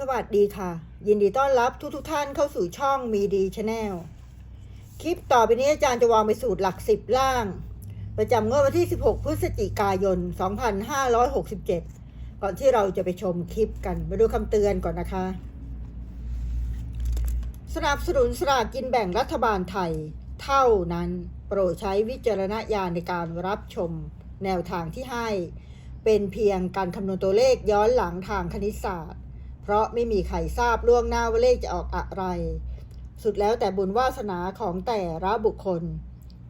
สวัสดีค่ะ ยินดีต้อนรับทุกทุกท่านเข้าสู่ช่องมีดีชาแนลคลิปต่อไปนี้อาจารย์จะวางไปสูตรหลักสิบล่าง ประจำงวดวันที่ 16 พฤศจิกายน 2567 ก่อนที่เราจะไปชมคลิปกัน มาดูคำเตือนก่อนนะคะ สนับสนุนสลากกินแบ่งรัฐบาลไทย เท่านั้นโปรดใช้วิจารณญาณในการรับชมแนวทางที่ให้ เป็นเพียงการคำนวณตัวเลขย้อนหลังทางคณิตศาสตร์ เพราะไม่มีใครทราบล่วงหน้าว่าเลขจะออกอะไร สุดแล้วแต่บุญวาสนาของแต่ละบุคคล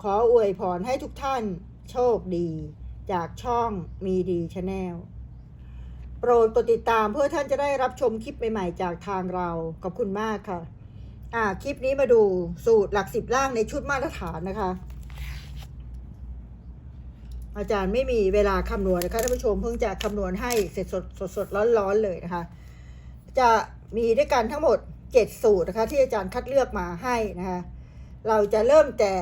ขออวยพรให้ทุกท่านโชคดี จากช่องมีดีชาแนลโปรดกดติดตามเพื่อท่านจะได้รับชมคลิปใหม่ๆ จากทางเรา ขอบคุณมากค่ะ อ่าคลิปนี้มาดูสูตรหลักสิบล่างในชุดมาตรฐานนะคะ อาจารย์ไม่มีเวลาคำนวณนะคะท่านผู้ชมเพิ่งจะคำนวณให้เสร็จสดสดสดร้อนร้อนๆเลยนะคะ จะมีด้วยกันทั้งหมด 7 สูตรนะคะที่อาจารย์คัดเลือกมาให้นะคะเราจะเริ่มแต่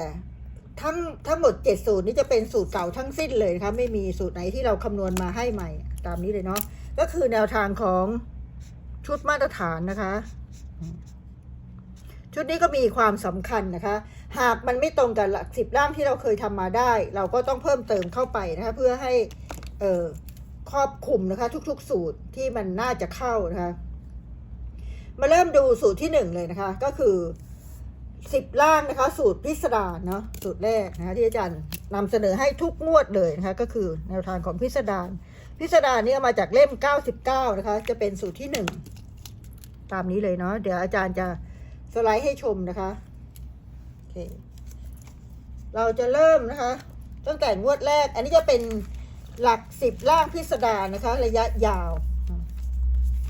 ทั้งทั้งหมด 7 สูตรนี้จะเป็นสูตรเก่าทั้งสิ้นเลยนะคะไม่มีสูตรไหนที่เราคำนวณมาให้ใหม่ตามนี้เลยเนาะก็คือแนวทางของชุดมาตรฐานนะคะ ชุดนี้ก็มีความสำคัญนะคะ หากมันไม่ตรงกับหลักสิบร่างที่เราเคยทำมาได้ เราก็ต้องเพิ่มเติมเข้าไปนะคะเพื่อให้เอ่อครอบคลุมนะคะ ทุกๆ สูตรที่มันน่าจะเข้านะคะ มาเริ่มดูสูตรที่หนึ่งเลยนะคะ ก็คือสิบล่างนะคะ สูตรพิสดารเนาะสูตรแรกนะคะที่อาจารย์นำเสนอให้ทุกงวดเลยนะคะ ก็คือแนวทางของพิสดารพิสดารนี่มาจากเล่ม 99 นะคะ จะเป็นสูตรที่หนึ่งตามนี้เลยเนาะเดี๋ยวอาจารย์จะสไลด์ให้ชมนะคะโอเคเราจะเริ่มนะคะ ตั้งแต่งวดแรก อันนี้จะเป็นหลักสิบล่างพิสดารนะคะ ระยะยาว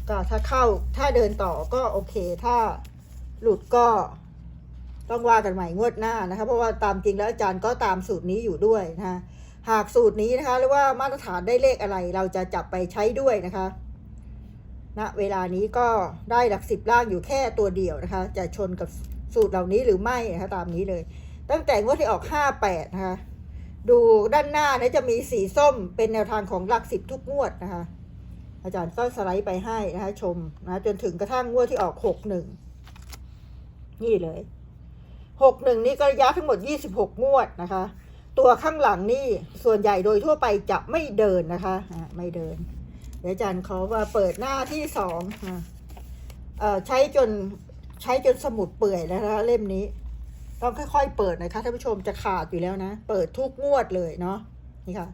ก็ถ้าเข้าถ้าเดินต่อก็โอเค ถ้าหลุดก็ต้องว่ากันใหม่งวดหน้านะคะ เพราะว่าตามจริงแล้วอาจารย์ก็ตามสูตรนี้อยู่ด้วยนะคะหากสูตรนี้นะคะหรือว่ามาตรฐานได้เลขอะไร เราจะจับไปใช้ด้วยนะคะณเวลานี้ก็ได้หลักสิบล่างอยู่แค่ตัวเดียวนะคะ จะชนกับสูตรเหล่านี้หรือไม่นะคะตามนี้เลย ตั้งแต่งวดที่ออกห้าแปดนะคะ ดูด้านหน้านี่ยจะมีสีส้มเป็นแนวทางของหลักสิบทุกงวดนะคะ อาจารย์ก็สไลด์ไปให้นะคะชมนะจนถึงกระทั่งงวดที่ออกหกหนึ่งนี่เลยหกหนึ่งนี่ก็ระยะทั้งหมดยี่สิบหกงวดนะคะ ตัวข้างหลังนี่ส่วนใหญ่โดยทั่วไปจะไม่เดินนะคะไม่เดินเดี๋ยวอาจารย์ขอว่าเปิดหน้าที่สองอใช้จนใช้จนสมุดเปื่อยแล้วนะคะเล่มนี้ ต้องค่อย ๆ เปิดนะคะท่านผู้ชมจะขาดอยู่แล้วนะ เปิดทุกงวดเลยเนาะนี่ค่ะ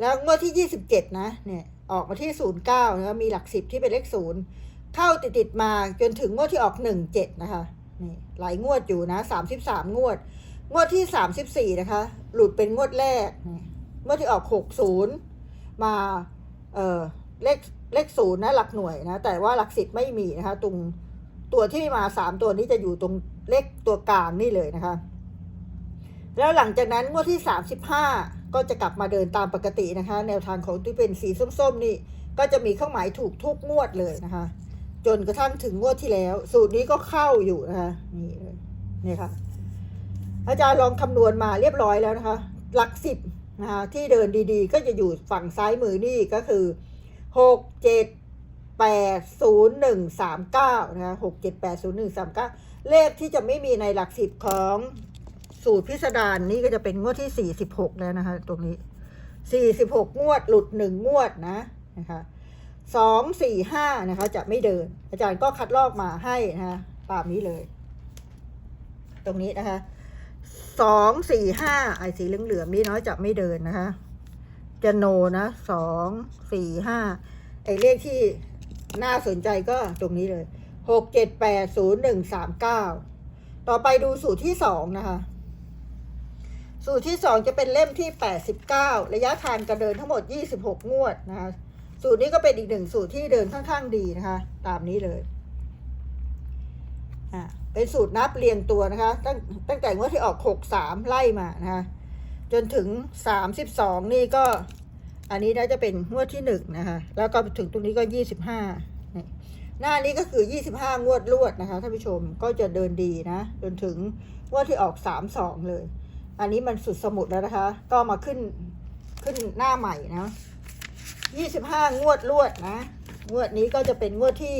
แล้วงวดที่27นะเนี่ย ออกมาที่ 09นะคะมีหลักสิบที่เป็นเลขศูนย์เข้าติดติดมาจนถึงงวดที่ออก 17 นะคะนี่หลายงวดอยู่นะ 33 งวด งวดที่ 34 นะคะ หลุดเป็นงวดแรกงวดที่ออก 60 มาเออเลขเลขศูนย์นะหลักหน่วยนะ แต่ว่าหลักสิบไม่มีนะคะ ตรงตัวที่มา 3 ตัวนี้จะอยู่ตรงเลขตัวกลางนี่เลยนะคะ แล้วหลังจากนั้นงวดที่ 35 ก็จะกลับมาเดินตามปกตินะคะ แนวทางของที่เป็นสีส้มๆนี่ก็จะมีเครื่องหมายถูกทุกงวดเลยนะคะ จนกระทั่งถึงงวดที่แล้ว สูตรนี้ก็เข้าอยู่นะคะนี่เลยนี่ค่ะ อาจารย์ลองคำนวณมาเรียบร้อยแล้วนะคะ หลักสิบนะคะที่เดินดีๆ ก็จะอยู่ฝั่งซ้ายมือนี่ก็คือหกเจ็ดแปดศูนย์หนึ่งสามเก้านะคะหกเจ็ดแปดศูนย์หนึ่งสามเก้าเลขที่จะไม่มีในหลักสิบของ สูตรพิสดารนี่ก็จะเป็นงวดที่สี่สิบหกแล้วนะคะ ตรงนี้สี่สิบหกงวดหลุดหนึ่งงวดนะนะคะสองสี่ห้านะคะ จะไม่เดิน อาจารย์ก็คัดลอกมาให้นะคะตามนี้เลย ตรงนี้นะคะสองสี่ห้าไอ้สีเหลืองๆนี่เนาะจะไม่เดินนะคะ จะโนนะสองสี่ห้าไอ้เลขที่น่าสนใจก็ตรงนี้เลยหกเจ็ดแปดศูนย์หนึ่งสามเก้าต่อไปดูสูตรที่สองนะคะ สูตรที่สองจะเป็นเล่มที่แปดสิบเก้าระยะทางการเดินทั้งหมดยี่สิบหกงวดนะคะสูตรนี้ก็เป็นอีกหนึ่งสูตรที่เดินค่อนข้างดีนะคะ ตามนี้เลยอ่าเป็นสูตรนับเรียงตัวนะคะ ตั้งตั้งแต่งวดที่ออกหกสามไล่มานะคะจนถึงสามสิบสองนี่ก็ อันนี้น่าจะเป็นงวดที่หนึ่งนะคะแล้วก็ถึงตรงนี้ก็ยี่สิบห้าหน้านี้ก็คือยี่สิบห้างวดรวดนะคะท่านผู้ชมก็จะเดินดีนะ จนถึงงวดที่ออกสามสองเลย อันนี้มันสุดสมุดแล้วนะคะ ก็มาขึ้นขึ้นหน้าใหม่นะยี่สิบห้างวดรวดนะ งวดนี้ก็จะเป็นงวดที่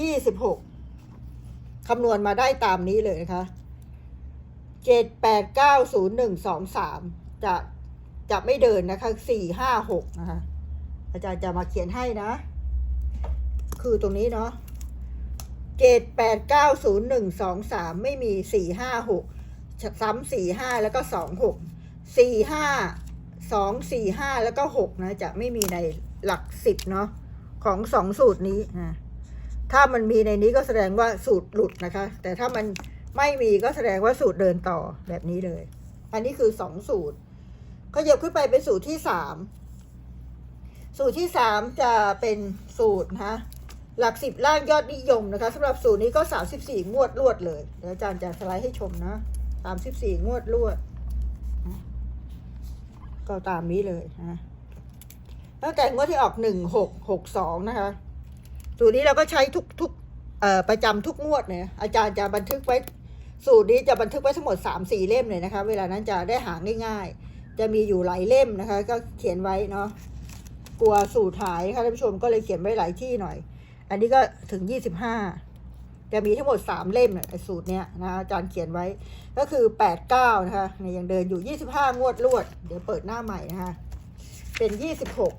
ยี่สิบหกคำนวณมาได้ตามนี้เลยนะคะเจ็ดแปดเก้าศูนย์หนึ่งสองสามจะจะไม่เดินนะคะสี่ห้าหกนะคะ อาจารย์จะมาเขียนให้นะ คือตรงนี้เนาะเจ็ดแปดเก้าศูนย์หนึ่งสองสามไม่มีสี่ห้าหก ซ้ำสี่ห้าแล้วก็สองหกสี่ห้าสองสี่ห้าแล้วก็หกนะจะไม่มีในหลักสิบเนาะของสองสูตรนี้นะถ้ามันมีในนี้ก็แสดงว่าสูตรหลุดนะคะ แต่ถ้ามันไม่มีก็แสดงว่าสูตรเดินต่อแบบนี้เลย อันนี้คือสองสูตรก็ยบขึ้นไปเป็นสูตรที่สามสูตรที่สามจะเป็นสูตรนะหลักสิบล่างยอดนิยมนะคะสำหรับสูตรนี้ก็สามสิบสี่งวดรวดเลยเดี๋ยวอาจารย์จะสไลด์ให้ชมนะ สามสิบสี่งวดรวดนะก็ตามนี้เลยนะตั้งแต่งวดที่ออกหนึ่งหกหกสองนะคะสูตรนี้เราก็ใช้ทุกทุกเอ่อประจำทุกงวดเนี่ยอาจารย์จะบันทึกไว้ สูตรนี้จะบันทึกไว้ทั้งหมดสามสี่เล่มเลยนะคะ เวลานั้นจะได้หาง่ายๆ จะมีอยู่หลายเล่มนะคะ ก็เขียนไว้เนาะกลัวสูตรหายค่ะท่านผู้ชมก็เลยเขียนไว้หลายที่หน่อย อันนี้ก็ถึงยี่สิบห้า จะมีทั้งหมดสามเล่มเนี่ยไอ้สูตรเนี้ยนะอาจารย์เขียนไว้ก็คือแปดเก้านะคะเนี่ยยังเดินอยู่ยี่สิบห้างวดรวด เดี๋ยวเปิดหน้าใหม่นะคะ เป็นยี่สิบหก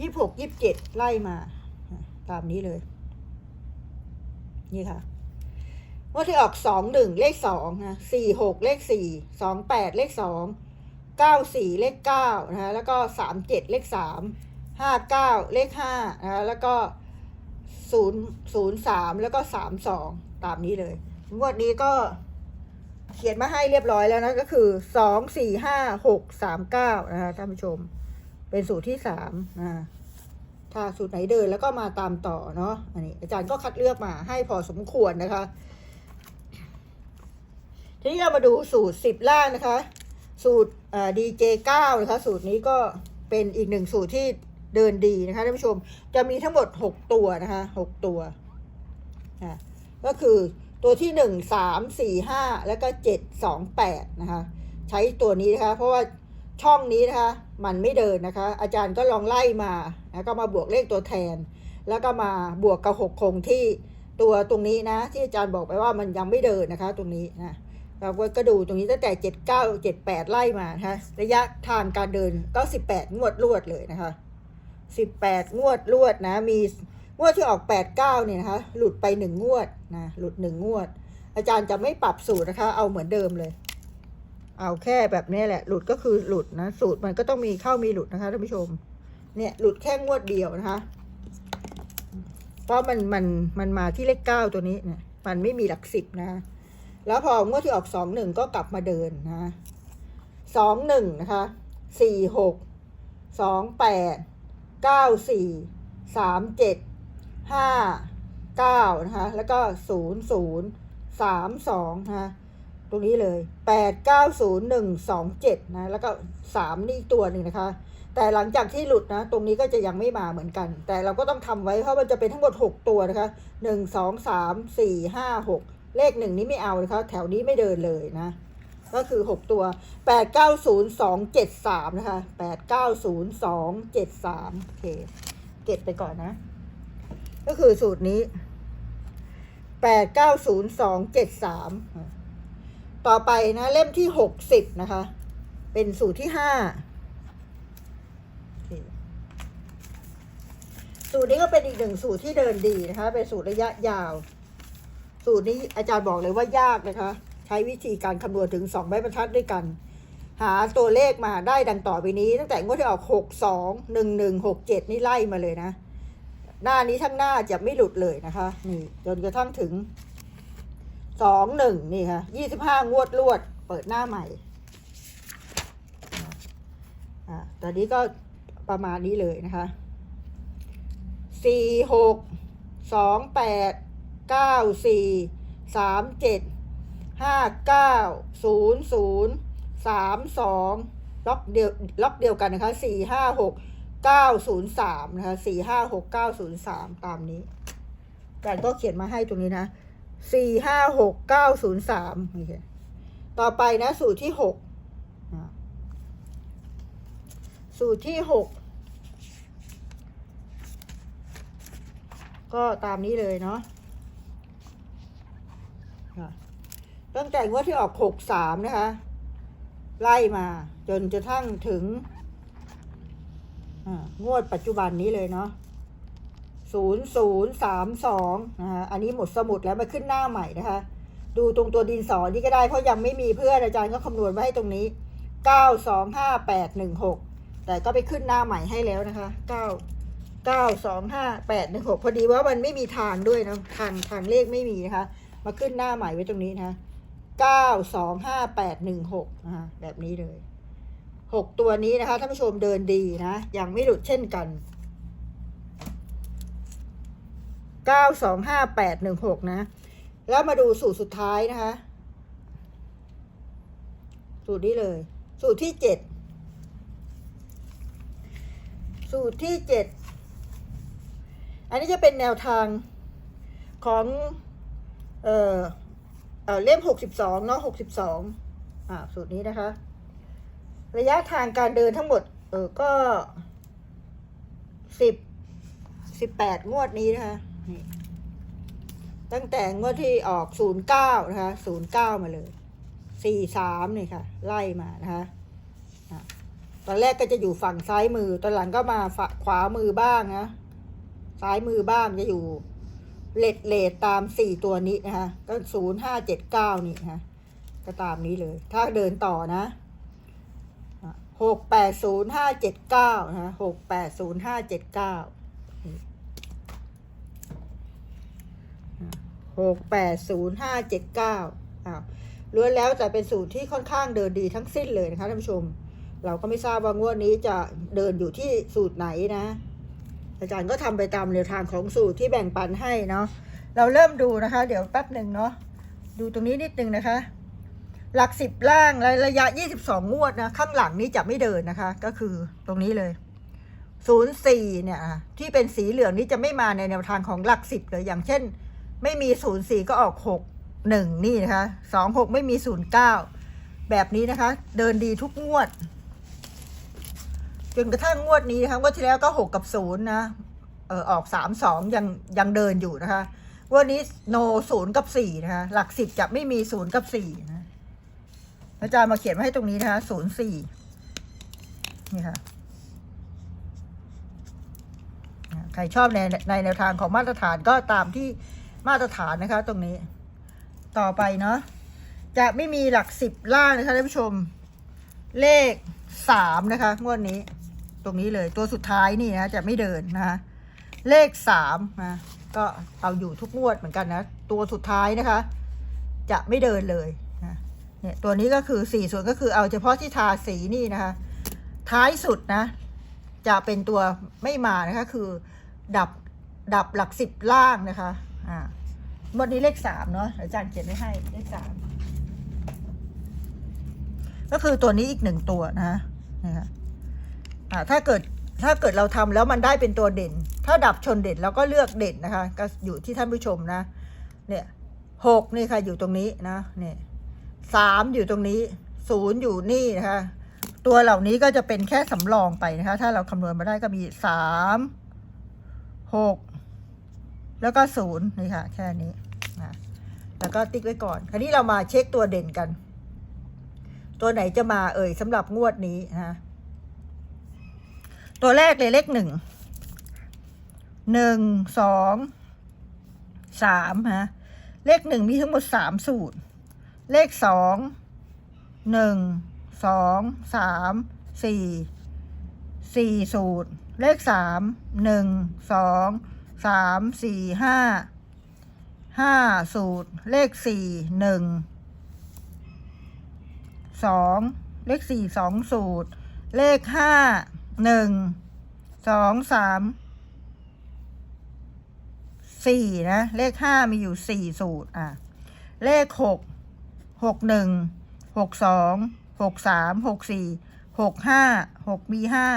ยี่หกยี่เจ็ดไล่มา ตามนี้เลย นี่ค่ะงว่าที่ออกสองหนึ่งเลขสองนะสี่หกเลขสี่สองแปดเลขสองเก้าสี่เลขเก้านะคะแล้วก็สามเจ็ดเลขสามห้าเก้าเลขห้านะคะแล้วก็ ศูนย์ศูนย์สามแล้วก็สามสองตามนี้เลย งวดนี้ก็เขียนมาให้เรียบร้อยแล้วนะก็คือสองสี่ห้าหกสามเก้านะคะท่านผู้ชม เป็นสูตรที่สามนะถ้าสูตรไหนเดินแล้วก็มาตามต่อเนาะอันนี้ อาจารย์ก็คัดเลือกมาให้พอสมควรนะคะ ทีนี้เรามาดูสูตรสิบล่างนะคะ สูตรดีเจเก้านะคะ สูตรนี้ก็เป็นอีกหนึ่งสูตรที่ เดินดีนะคะท่านผู้ชมจะมีทั้งหมดหกตัวนะคะหกตัวอะก็คือตัวที่หนึ่งสามสี่ห้าแล้วก็เจ็ดสองแปดนะคะ ใช้ตัวนี้นะคะ เพราะว่าช่องนี้นะคะ มันไม่เดินนะคะ อาจารย์ก็ลองไล่มาแล้วก็มาบวกเลขตัวแทน แล้วก็มาบวกกับหกคงที่ตัวตรงนี้นะ ที่อาจารย์บอกไปว่ามันยังไม่เดินนะคะ ตรงนี้นะเราก็ดูตรงนี้ตั้งแต่เจ็ดเก้าเจ็ดแปดไล่มานะคะระยะทางการเดินก็สิบแปดงวดรวดเลยนะคะ สิบแปดงวดรวดนะ มีงวดที่ออกแปดเก้าเนี่ยนะคะ หลุดไปหนึ่งงวดนะ หลุดหนึ่งงวด อาจารย์จะไม่ปรับสูตรนะคะ เอาเหมือนเดิมเลย เอาแค่แบบนี้แหละ หลุดก็คือหลุดนะ สูตรมันก็ต้องมีเข้ามีหลุดนะคะท่านผู้ชม เนี่ยหลุดแค่งวดเดียวนะคะ เพราะมันมันมันมาที่เลขเก้าตัวนี้เนี่ย มันไม่มีหลักสิบนะคะแล้วพองวดที่ออกสองหนึ่งก็กลับมาเดินนะสองหนึ่งนะคะสี่หกสองแปด เก้าสี่สามเจ็ดห้าเก้านะคะ แล้วก็ศูนย์ศูนย์สามสองนะคะตรงนี้เลยแปดเก้าศูนย์หนึ่งสองเจ็ดนะ แล้วก็สามนี่อีกตัวหนึ่งนะคะ แต่หลังจากที่หลุดนะ ตรงนี้ก็จะยังไม่มาเหมือนกัน แต่เราก็ต้องทำไว้เพราะมันจะเป็นทั้งหมดหกตัวนะคะหนึ่งสองสามสี่ห้าหกเลขหนึ่งนี้ไม่เอานะคะ แถวนี้ไม่เดินเลยนะ ก็คือหกตัวแปดเก้าศูนย์สองเจ็ดสามนะคะแปดเก้าศูนย์สองเจ็ดสามโอเค เก็บไปก่อนนะ ก็คือสูตรนี้แปดเก้าศูนย์สองเจ็ดสามต่อไปนะ เล่มที่หกสิบนะคะ เป็นสูตรที่ห้าสูตรนี้ก็เป็นอีกหนึ่งสูตรที่เดินดีนะคะ เป็นสูตรระยะยาว สูตรนี้อาจารย์บอกเลยว่ายากนะคะ ใช้วิธีการคำนวณถึงสองใบบรรทัดด้วยกัน หาตัวเลขมาได้ดังต่อไปนี้ ตั้งแต่งวดที่ออกหกสองหนึ่งหนึ่งหกเจ็ดนี่ไล่มาเลยนะ หน้านี้ทั้งหน้าจะไม่หลุดเลยนะคะ นี่จนกระทั่งถึงสองหนึ่งนี่ค่ะยี่สิบห้างวดรวด เปิดหน้าใหม่อ่าตอนนี้ก็ประมาณนี้เลยนะคะสี่หกสองแปดเก้าสี่สามเจ็ด ห้าเก้าศูนย์ศูนย์สามสองล็อกเดียวล็อกเดียวกันนะคะสี่ห้าหกเก้าศูนย์สามนะคะสี่ห้าหกเก้าศูนย์สามตามนี้การก็เขียนมาให้ตรงนี้นะสี่ห้าหกเก้าศูนย์สามนี่ค่ะต่อไปนะสูตรที่หกสูตรที่หกก็ตามนี้เลยเนาะ ตั้งแต่งวดที่ออกหกสามนะคะ ไล่มา จนจะทั่งถึงงวดปัจจุบันนี้เลยเนาะศูนย์ศูนย์สามสองนะคะอันนี้หมดสมุดแล้วมาขึ้นหน้าใหม่นะคะ ดูตรงตัวดินสอนี่ก็ได้ เพราะยังไม่มีเพื่อนอาจารย์ก็คำนวณไว้ให้ตรงนี้เก้าสองห้าแปดหนึ่งหกแต่ก็ไปขึ้นหน้าใหม่ให้แล้วนะคะเก้าเก้าสองห้าแปดหนึ่งหกพอดีว่ามันไม่มีทางด้วยนะทางทางเลขไม่มีนะคะ มาขึ้นหน้าใหม่ไว้ตรงนี้นะคะ เก้าสองห้าแปดหนึ่งหกนะคะแบบนี้เลยหกตัวนี้นะคะท่านผู้ชมเดินดีนะ ยังไม่หลุดเช่นกันเก้าสองห้าแปดหนึ่งหกนะ แล้วมาดูสูตรสุดท้ายนะคะ สูตรนี้เลย สูตรที่เจ็ดสูตรที่เจ็ดอันนี้จะเป็นแนวทางของ เอ่อ เอ่อเล่มหกสิบสองเนาะหกสิบสองอ่าสูตรนี้นะคะ ระยะทางการเดินทั้งหมด เออก็สิบสิบแปดงวดนี้นะคะนี่ตั้งแต่งวดที่ออกศูนย์เก้านะคะศูนย์เก้ามาเลยสี่สามนี่ค่ะ ไล่มานะคะตอนแรกก็จะอยู่ฝั่งซ้ายมือ ตอนหลังก็มาฝั่งขวามือบ้างนะ ซ้ายมือบ้างจะอยู่ เลดเลดตามสี่ตัวนี้นะคะก็ศูนย์ห้าเจ็ดเก้านี่นะคะก็ตามนี้เลย ถ้าเดินต่อนะหกแปดศูนย์ห้าเจ็ดเก้านะคะหกแปดศูนย์ห้าเจ็ดเก้าหกแปดศูนย์ห้าเจ็ดเก้าอ้าวล้วนแล้วแต่เป็นสูตรที่ค่อนข้างเดินดีทั้งสิ้นเลยนะคะท่านผู้ชม เราก็ไม่ทราบว่างวดนี้จะเดินอยู่ที่สูตรไหนนะ อาจารย์ก็ทำไปตามแนวทางของสูตรที่แบ่งปันให้เนาะเราเริ่มดูนะคะ เดี๋ยวแป๊บหนึ่งเนาะดูตรงนี้นิดนึงนะคะ หลักสิบล่างระยะยี่สิบสองงวดนะข้างหลังนี้จะไม่เดินนะคะ ก็คือตรงนี้เลยศูนย์สี่เนี่ยที่เป็นสีเหลืองนี้จะไม่มาในแนวทางของหลักสิบเลยอย่างเช่น ไม่มีศูนย์สี่ก็ออกหกหนึ่งนี่นะคะสองหกไม่มีศูนย์เก้าแบบนี้นะคะ เดินดีทุกงวด จนกระทั่งงวดนี้นะคะงวดที่แล้วก็หกกับศูนย์นะเออออกสามสองยังยังเดินอยู่นะคะงวันนี้โนศูนย์กับสี่นะคะหลักสิบจะไม่มีศูนย์กับสี่นะอาจารย์มาเขียนไว้ให้ตรงนี้นะคะศูนย์สี่นี่ค่ะใครชอบในในแนวทางของมาตรฐานก็ตามที่มาตรฐานนะคะ ตรงนี้ ต่อไปเนาะจะไม่มีหลักสิบล่างนะคะท่านผู้ชม เลขสามนะคะงวดนี้ รงนี้เลย ตัวสุดท้ายนี่นะจะไม่เดินนะคะเลขสามนะก็เอาอยู่ทุกงวดเหมือนกันนะตัวสุดท้ายนะคะ จะไม่เดินเลยนะเนี่ยตัวนี้ก็คือสี่ส่วนก็คือเอาเฉพาะที่ทาสีนี่นะคะ ท้ายสุดนะ จะเป็นตัวไม่มานะคะ คือดับดับหลักสิบล่างนะคะอ่าวันนี้เลขสามเนาะอาจารย์เขียนไว้ให้เลขสามก็คือตัวนี้อีกหนึ่งตัวนะนะคะ อ่าถ้าเกิดถ้าเกิดเราทำแล้วมันได้เป็นตัวเด่น ถ้าดับชนเด่นเราก็เลือกเด่นนะคะ ก็อยู่ที่ท่านผู้ชมนะ เนี่ยหกนี่ค่ะอยู่ตรงนี้นะเนี่ยสามอยู่ตรงนี้ศูนย์อยู่นี่นะคะ ตัวเหล่านี้ก็จะเป็นแค่สำรองไปนะคะ ถ้าเราคำนวณมาได้ก็มีสามหกแล้วก็ศูนย์นี่ค่ะ แค่นี้นะแล้วก็ติ๊กไว้ก่อน คราวนี้เรามาเช็คตัวเด่นกัน ตัวไหนจะมาเอ่ยสำหรับงวดนี้นะ ตัวแรกเลยเลขหนึ่ง หนึ่ง สอง สามฮะ เลขหนึ่งมีทั้งหมดสามสูตร เลขสอง หนึ่ง สอง สาม สี่ สี่สูตร เลขสาม หนึ่ง สอง สาม สี่ ห้า ห้าสูตร เลขสี่ หนึ่ง สอง เลขสี่สองสูตร เลขห้า หนึ่งสองสามสี่นะ เลขห้ามีอยู่สี่สูตร อะ เลขหกหกหนึ่งหกสองหกสามหกสี่หกห้าหกมีห้า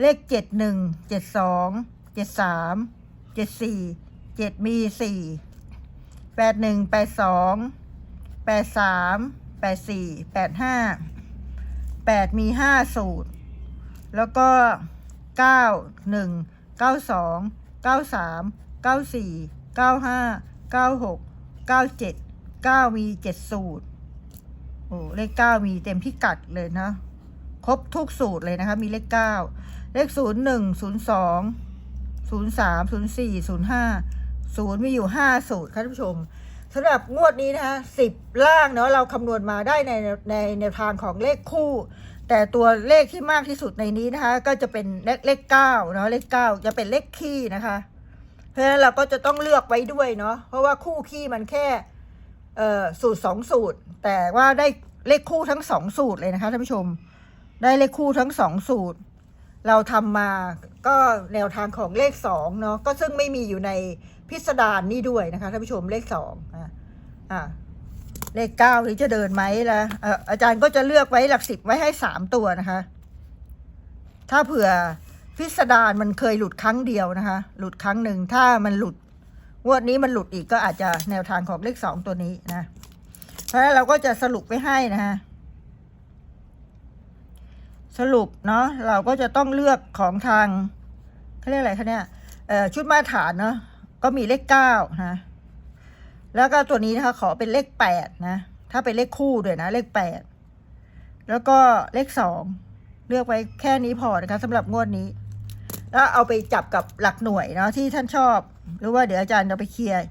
เลขเจ็ดหนึ่งเจ็ดสองเจ็ดสามเจ็ดสี่เจ็ดมีสี่แปดหนึ่งแปดสองแปดสามแปดสี่แปดห้าแปดมีห้าสูตร แล้วก็เก้าหนึ่งเก้าสองเก้าสามเก้าสี่เก้าห้าเก้าหกเก้าเจ็ดเก้ามีเจ็ดสูตร โอ้ เลขเก้ามีเต็มพิกัดเลยนะ ครบทุกสูตรเลยนะคะ มีเลขเก้าเลขศูนย์หนึ่งศูนย์สองศูนย์สามศูนย์สี่ศูนย์ห้าศูนย์มีอยู่ห้าสูตรค่ะท่านผู้ชมสำหรับงวดนี้นะคะสิบล่างเนาะเราคำนวณมาได้ในในแนวทางของเลขคู่ แต่ตัวเลขที่มากที่สุดในนี้นะคะ ก็จะเป็นเลขเลขเก้าเนาะเลขเก้าจะเป็นเลขคี่นะคะ เพราะฉะนั้นเราก็จะต้องเลือกไว้ด้วยเนาะเพราะว่าคู่คี่มันแค่เอ่อสูตรสองสูตร แต่ว่าได้เลขคู่ทั้งสองสูตรเลยนะคะท่านผู้ชม ได้เลขคู่ทั้งสองสูตร เราทำมาก็แนวทางของเลขสองเนาะก็ซึ่งไม่มีอยู่ในพิสดารนี่ด้วยนะคะท่านผู้ชมเลขสองอะอะ เลขเก้านี่จะเดินไหมล่ะเอ่ออาจารย์ก็จะเลือกไว้หลักสิบไว้ให้สามตัวนะคะ ถ้าเผื่อพิสดารมันเคยหลุดครั้งเดียวนะคะ หลุดครั้งหนึ่งถ้ามันหลุดงวดนี้มันหลุดอีกก็อาจจะแนวทางของเลขสองตัวนี้นะเพราะฉะนั้นเราก็จะสรุปไว้ให้นะฮะสรุปเนาะเราก็จะต้องเลือกของทางเขาเรียกอะไรคะเนี่ยเอ่อชุดมาตรฐานเนาะก็มีเลขเก้านะ แล้วก็ตัวนี้นะคะขอเป็นเลขแปดนะ ถ้าเป็นเลขคู่ด้วยนะ เลขแปดแล้วก็เลขสองเลือกไว้แค่นี้พอนะคะสำหรับงวดนี้ แล้วเอาไปจับกับหลักหน่วยเนาะที่ท่านชอบ หรือว่าเดี๋ยวอาจารย์จะไปเคลียร์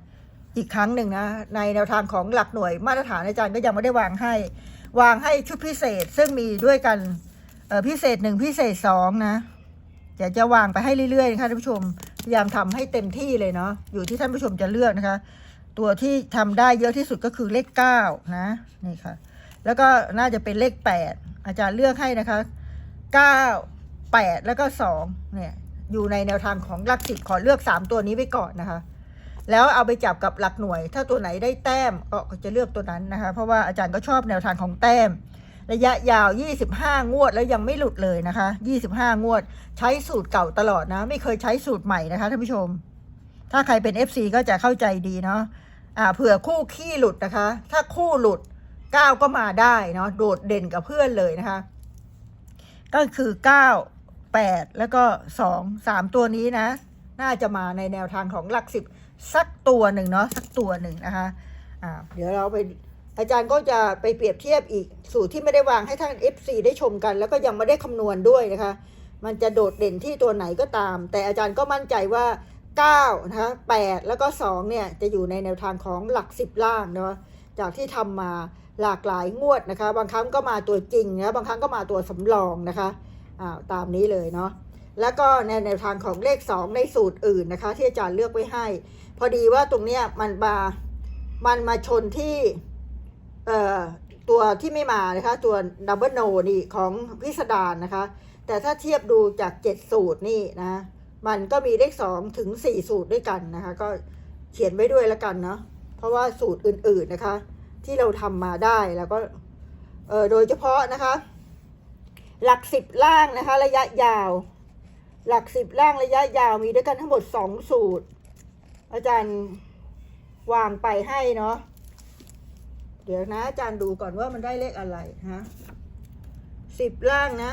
อีกครั้งหนึ่งนะ ในแนวทางของหลักหน่วยมาตรฐานอาจารย์ก็ยังไม่ได้วางให้ วางให้ชุดพิเศษซึ่งมีด้วยกันพิเศษหนึ่งพิเศษสองนะเดี๋ยวจะวางไปให้เรื่อยๆนะคะท่านผู้ชมพยายามทำให้เต็มที่เลยเนาะอยู่ที่ท่านผู้ชมจะเลือกนะคะ ตัวที่ทำได้เยอะที่สุดก็คือเลขเก้านะนี่ค่ะ แล้วก็น่าจะเป็นเลขแปดอาจารย์เลือกให้นะคะเก้าแปดแล้วก็สองเนี่ย อยู่ในแนวทางของหลักสิบขอเลือกสามตัวนี้ไว้ก่อนนะคะ แล้วเอาไปจับกับหลักหน่วย ถ้าตัวไหนได้แต้มก็จะเลือกตัวนั้นนะคะ เพราะว่าอาจารย์ก็ชอบแนวทางของแต้ม ระยะยาว 25 งวดแล้วยังไม่หลุดเลยนะคะ 25 งวด ใช้สูตรเก่าตลอดนะ ไม่เคยใช้สูตรใหม่นะคะท่านผู้ชม ถ้าใครเป็น FC ก็จะเข้าใจดีเนาะอ่าเผื่อคู่ขี้หลุดนะคะ ถ้าคู่หลุดก้าวก็มาได้เนาะโดดเด่นกับเพื่อนเลยนะคะ ก็คือ9 8แล้วก็2 3ตัวนี้นะ น่าจะมาในแนวทางของหลักสิบสักตัวหนึ่งเนาะสักตัวหนึ่งนะคะอ่าเดี๋ยวเราไปอาจารย์ก็จะไปเปรียบเทียบอีกสูตรที่ไม่ได้วางให้ท่าน FC ได้ชมกัน แล้วก็ยังไม่ได้คำนวณด้วยนะคะ มันจะโดดเด่นที่ตัวไหนก็ตาม แต่อาจารย์ก็มั่นใจว่า 9นะคะ8แล้วก็2เนี่ยจะอยู่ในแนวทางของหลัก 10 ล่างเนาะจากที่ทำมาหลากหลายงวดนะคะ บางครั้งก็มาตัวจริงนะบางครั้งก็มาตัวสำรองนะคะอ่าตามนี้เลยเนาะแล้วก็ในแนวทางของเลข 2 ในสูตรอื่นนะคะ ที่อาจารย์เลือกไว้ให้ พอดีว่าตรงเนี้ยมันมามันมาชนที่เอ่อตัวที่ไม่มานะคะ ตัวดับเบิลโนนี่ของพิสดารนะคะ แต่ถ้าเทียบดูจากเจ็ดสูตรนี่นะ มันก็มีเลขสองถึงสี่สูตรด้วยกันนะคะ ก็เขียนไว้ด้วยล้วกันเนาะเพราะว่าสูตรอื่นๆนะคะ ที่เราทำมาได้แล้วก็เออโดยเฉพาะนะคะ หลักสิบล่างนะคะ ระยะยาว หลักสิบล่างระยะยาวมีด้วยกันทั้งหมดสองสูตร อาจารย์วางไปให้เนาะเดี๋ยวนะ อาจารย์ดูก่อนว่ามันได้เลขอะไรฮะสิบล่างนะ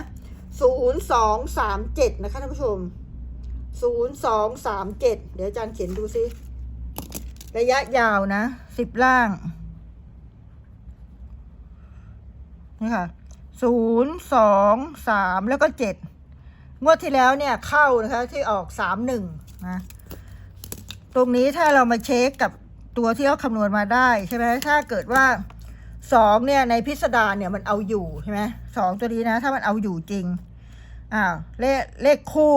ศูนย์สองสามเจ็ดนะคะท่านผู้ชม ศูนย์สองสามเจ็ดเดี๋ยวอาจารย์เขียนดูซิ ระยะยาวนะสิบล่าง นี่ค่ะศูนย์สองสามแล้วก็เจ็ดงวดที่แล้วเนี่ยเข้านะคะที่ออกสามหนึ่งนะตรงนี้ถ้าเรามาเช็คกับตัวที่เขาคำนวณมาได้ใช่ไหมถ้าเกิดว่าสองเนี่ยในพิสดารเนี่ยมันเอาอยู่ใช่ไหมสองตัวนี้นะ ถ้ามันเอาอยู่จริงอ่าวเลขเลขคู่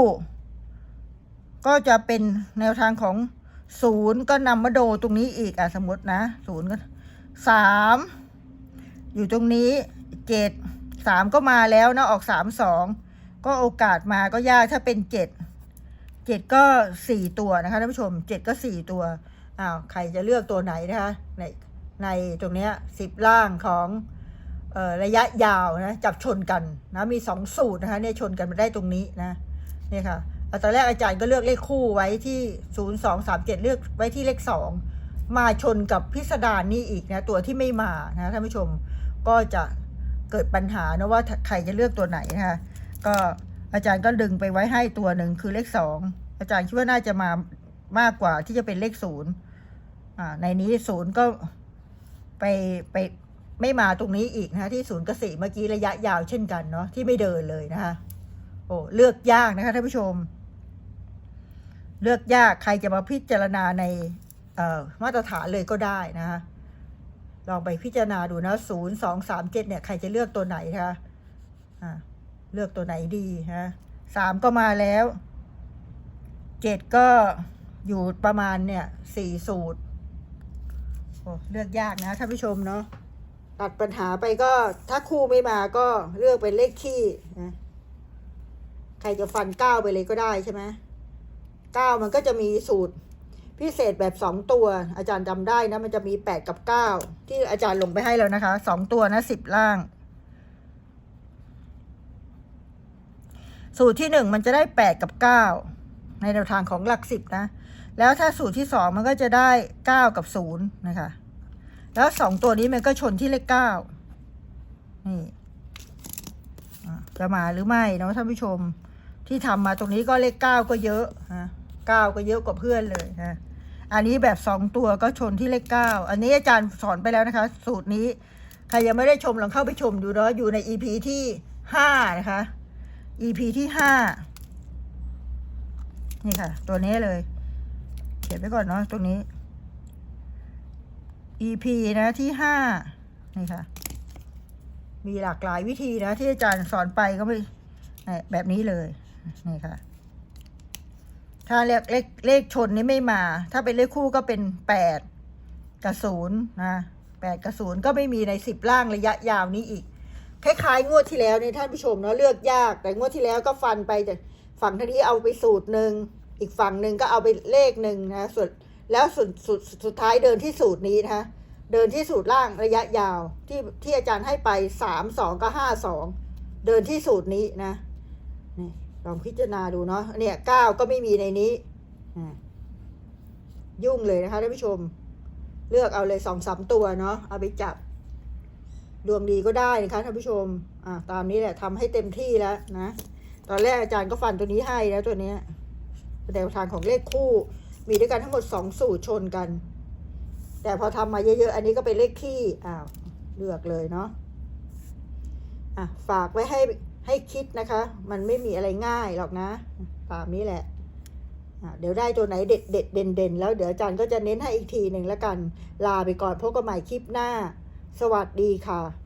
ก็จะเป็นแนวทางของศูนย์ก็นำมาโดตรงนี้อีกอะสมมตินะศูนย์ก็สามอยู่ตรงนี้เจ็ดสามก็มาแล้วนะออกสามสองก็โอกาสมาก็ยากถ้าเป็นเจ็ดเจ็ดก็สี่ตัวนะคะท่านผู้ชมเจ็ดก็สี่ตัวอ้าวใครจะเลือกตัวไหนนะคะในในตรงเนี้ยสิบล่างของออระยะยาวนะจับชนกันนะมีสองสูตรนะคะเนี่ยชนกันมาได้ตรงนี้นะเนี่ยค่ะ ตอนแรกอาจารย์ก็เลือกเลขคู่ไว้ที่ศูนย์สองสามเจ็ดเลือกไว้ที่เลขสองมาชนกับพิสดารนี่อีกนะตัวที่ไม่มานะท่านผู้ชมก็จะเกิดปัญหานะว่าใครจะเลือกตัวไหนนะคะก็อาจารย์ก็ดึงไปไว้ให้ตัวหนึ่งคือเลขสองอาจารย์คิดว่าน่าจะมามากกว่าที่จะเป็นเลขศูนย์อ่าในนี้ศูนย์ก็ไปไปไม่มาตรงนี้อีกนะะที่ศูนย์กษตรเมื่อกี้ระยะยาวเช่นกันเนาะที่ไม่เดินเลยนะคะโอ้เลือกยากนะคะท่านผู้ชม เลือกยากใครจะมาพิจารณาในมาตรฐานเลยก็ได้นะคะลองไปพิจารณาดูนะศูนย์สองสามเจ็ดเนี่ยใครจะเลือกตัวไหนคะอ่าเลือกตัวไหนดีฮะสามก็มาแล้วเจ็ดก็อยู่ประมาณเนี่ยสี่สูตรโอ้เลือกยากนะท่านผู้ชมเนาะตัดปัญหาไปก็ถ้าคู่ไม่มาก็เลือกเป็นเลขขี้นะใครจะฟันเก้าไปเลยก็ได้ใช่ไหม เก้ามันก็จะมีสูตรพิเศษแบบสองตัว อาจารย์จำได้นะ มันจะมีแปดกับเก้าที่อาจารย์ลงไปให้แล้วนะคะสองตัวนะสิบล่าง สูตรที่หนึ่งมันจะได้แปดกับเก้าในแนวทางของหลักสิบนะ แล้วถ้าสูตรที่สองมันก็จะได้เก้ากับศูนย์นะคะ แล้วสองตัวนี้มันก็ชนที่เลขเก้านี่จะมาหรือไม่เนาะท่านผู้ชมที่ทำมาตรงนี้ก็เลขเก้าก็เยอะฮะ เก้าก็เยอะกว่าเพื่อนเลยฮะอันนี้แบบสองตัวก็ชนที่เลขเก้าอันนี้อาจารย์สอนไปแล้วนะคะ สูตรนี้ ใครยังไม่ได้ชมลองเข้าไปชมดูเนาะอยู่ใน EP ที่ห้านะคะ EP ที่ห้านี่ค่ะ ตัวนี้เลย เขียนไว้ก่อนเนาะตรงนี้ EP นะที่ห้านี่ค่ะ มีหลากหลายวิธีนะที่อาจารย์สอนไปก็ไม่แบบนี้เลย นี่ค่ะ ถ้าเลขเลขเลขชนนี่ไม่มา ถ้าเป็นเลขคู่ก็เป็นแปดกับศูนย์นะแปดกับศูนย์ก็ไม่มีในสิบล่างระยะยาวนี้อีก คล้ายๆ งวดที่แล้วเนี่ยท่านผู้ชมเนาะเลือกยาก แต่งวดที่แล้วก็ฟันไปแต่ฝั่งทางนี้เอาไปสูตรหนึ่งอีกฝั่งหนึ่งก็เอาไปเลขหนึ่งนะส่วนแล้วสุดสุดสุดท้ายเดินที่สูตรนี้นะคะเดินที่สูตรล่างระยะยาวที่ที่อาจารย์ให้ไปสามสองก็ห้าสองเดินที่สูตรนี้นะนี่ ลองพิจารณาดูเนาะเนี่ยเก้าก็ไม่มีในนี้ยุ่งเลยนะคะท่านผู้ชม เลือกเอาเลยสองสามตัวเนาะเอาไปจับ ดวงดีก็ได้นะคะท่านผู้ชม อ่าตามนี้แหละทำให้เต็มที่แล้วนะตอนแรกอาจารย์ก็ฟันตัวนี้ให้แล้วตัวเนี้ยแนวทางของเลขคู่ มีด้วยกันทั้งหมดสองสูตรชนกัน แต่พอทำมาเยอะๆ อันนี้ก็เป็นเลขที่อ้าวเลือกเลยเนาะอะฝากไว้ให้ ให้คิดนะคะ มันไม่มีอะไรง่ายหรอกนะ ตามนี้แหละเดี๋ยวได้ตัวไหนเด็ดเด็ดเด่นเด่นแล้วเดี๋ยวอาจารย์ก็จะเน้นให้อีกทีหนึ่งแล้วกัน ลาไปก่อนพบกันใหม่คลิปหน้า สวัสดีค่ะ